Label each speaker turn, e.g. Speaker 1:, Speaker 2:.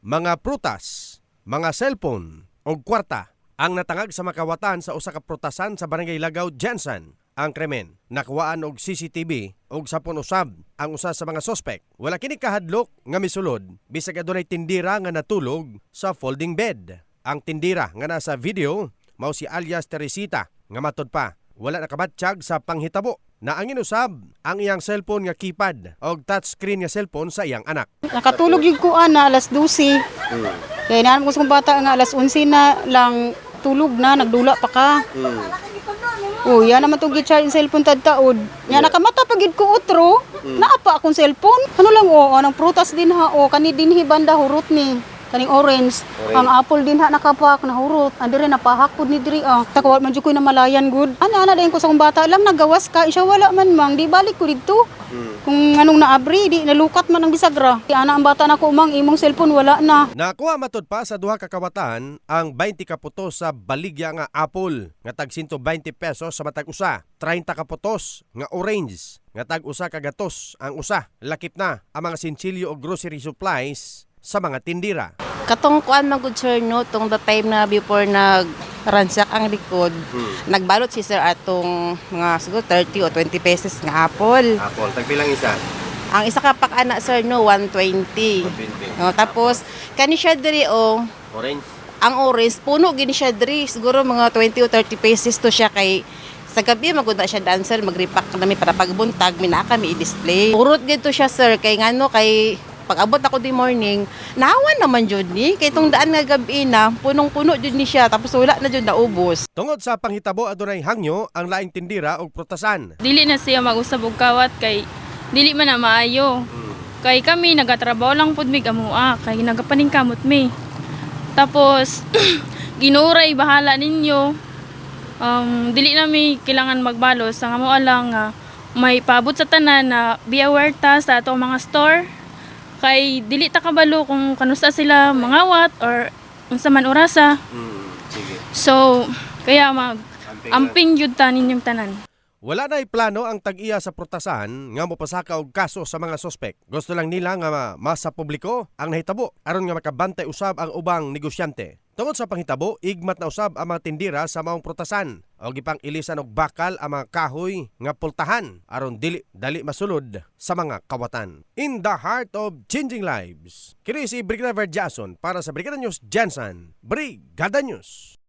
Speaker 1: mga prutas, mga cellphone o kwarta ang natangag sa makawatan sa usa ka prutasan sa Barangay Lagaw, Jansan. Ang krimen, nakuwaan og CCTV og sapon usab ang usa sa mga sospek. Wala kini kahadlok nga misulod bisag adunay tindira nga natulog sa folding bed. Ang tindira nga nasa video mao si alias Teresita nga matod pa wala nakabatsyag sa panghitabo na ang inusab ang iyang cellphone nga keypad og touchscreen nga cellphone sa iyang anak.
Speaker 2: Nakatulog yung kuan na alas 12. Kaya naman ko sa bata nga alas 11 na lang tulog na, nagdula pa ka. Oh, yan naman itong gitchar yung cellphone tad taod. Yan, nakamata pagid ko utro. Naapa akong cellphone. Ano lang, oh, anong prutas din ha, oh, kani din hibanda hurot ni. Kaning orange. Ang apple din ha nakapak na hurot. Andi rin napahak pud ni diri ah. Takawat man jud ko na malayan good. Ana ana dayon ko sa bata lang nagawas ka. Isya wala man mang di balik ko didto. Kung anong naabri, di nalukat man ang bisagra. Kaya ana ang bata na ko mang imong cellphone wala na.
Speaker 1: Nakuha matod pa sa duha ka kawatan ang 20 ka putos sa baligya nga apple nga tag 120 pesos sa matag usa, 30 ka putos nga orange nga tag usa ka gatos ang usa. Lakip na ang mga sinchilyo o grocery supplies sa mga tindira.
Speaker 3: Katong kuan sir no tong the time na before nag ransak ang likod nagbalot si sir atong mga siguro 30 o 20 pesos nga apple.
Speaker 1: Apple, tagpilang isa.
Speaker 3: ang isa ka pak ana sir no 120 no, tapos kani siya diri o
Speaker 1: Orange.
Speaker 3: ang orange puno gini siya diri. Siguro mga 20 o 30 pesos to siya kay sa gabi magunda siya dancer magripak kami para pagbuntag mina kami i-display. Urot gito siya sir kay ngano kay pag abot ako di morning nawan naman jud ni kay tong daan nga gabi na punong-puno jud ni siya tapos wala na jud naubos
Speaker 1: Tungod sa panghitabo adunay hangyo ang laing tindira og prutasan.
Speaker 4: dili na siya mag-usab og kawat kay dili man na maayo. Kay kami nagatrabaho lang pud mig amua kay nagapaningkamot mi. Tapos ginuray bahala ninyo. Um, dili na mi kailangan magbalos sa amua lang nga may paabot sa tanan na be aware ta sa ato mga store kay dili ta kabalo kung kanusta sila mangawat or unsa man orasa.
Speaker 1: sige.
Speaker 4: So kaya mag amping jud ta ninyong tanan.
Speaker 1: Wala na plano ang tag-iya sa prutasan nga mopasaka og kaso sa mga sospek. Gusto lang nila nga ma- masa publiko ang nahitabo aron nga makabantay usab ang ubang negosyante. Tungod sa panghitabo, igmat na usab ang mga tindira sa maong prutasan o gipang ilisan og bakal ang mga kahoy nga pultahan aron dili dali masulod sa mga kawatan. In the heart of changing lives. Kini si Brigadier Jason para sa Brigada News Jansan. Brigada News.